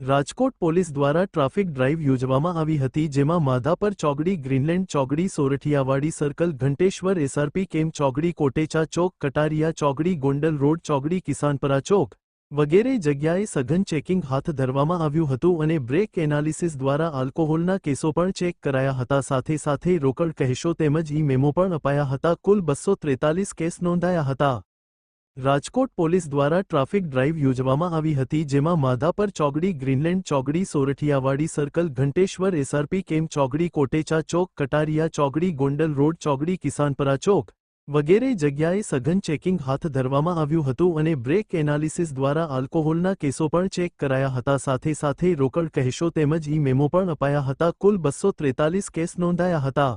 Rajkot police દ્વારા traffic drive યોજવામાં આવી હતી, જેમાં માધાપર ચોકડી ગ્રીનલેન્ડ ચોકડી Sorathiyavadi circle, Ghanteshwar SRP camp ચોકડી કોટેચા ચોક, કટારિયા ચોકડી ગોંડલ રોડ ચોકડી કિસાનપરા ચોક વગેરે જગ્યાએ સઘન ચેકિંગ હાથ ધરવામાં આવ્યું હતું અને બ્રેક એનાલિસિસ દ્વારા આલ્કોહોલના કેસો પણ ચેક કરાયા હતા. સાથે સાથે રોકડ કહેશો તેમજ ઈ મેમો પણ અપાયા હતા. કુલ બસો ત્રેતાલીસ કેસ નોંધાયા હતા. રાજકોટ પોલીસ દ્વારા ટ્રાફિક ડ્રાઇવ યોજવામાં આવી હતી, જેમાં માધાપર ચોગડી, Greenland ચોગડી, Sorathiyawadi circle, Ghanteshwar SRP camp ચોગડી, Kotecha ચોક, કટારિયા ચોગડી, ગોંડલ રોડ ચોગડી, કિસાનપરા ચોક વગેરે જગ્યાએ સઘન ચેકિંગ હાથ ધરવામાં આવ્યું હતું અને બ્રેક એનાલિસિસ દ્વારા આલ્કોહોલના કેસો પણ ચેક કરાયા હતા. સાથે સાથે રોકડ કહેશો તેમજ ઈ મેમો પણ અપાયા હતા. કુલ બસો ત્રેતાલીસ કેસ નોંધાયા હતા.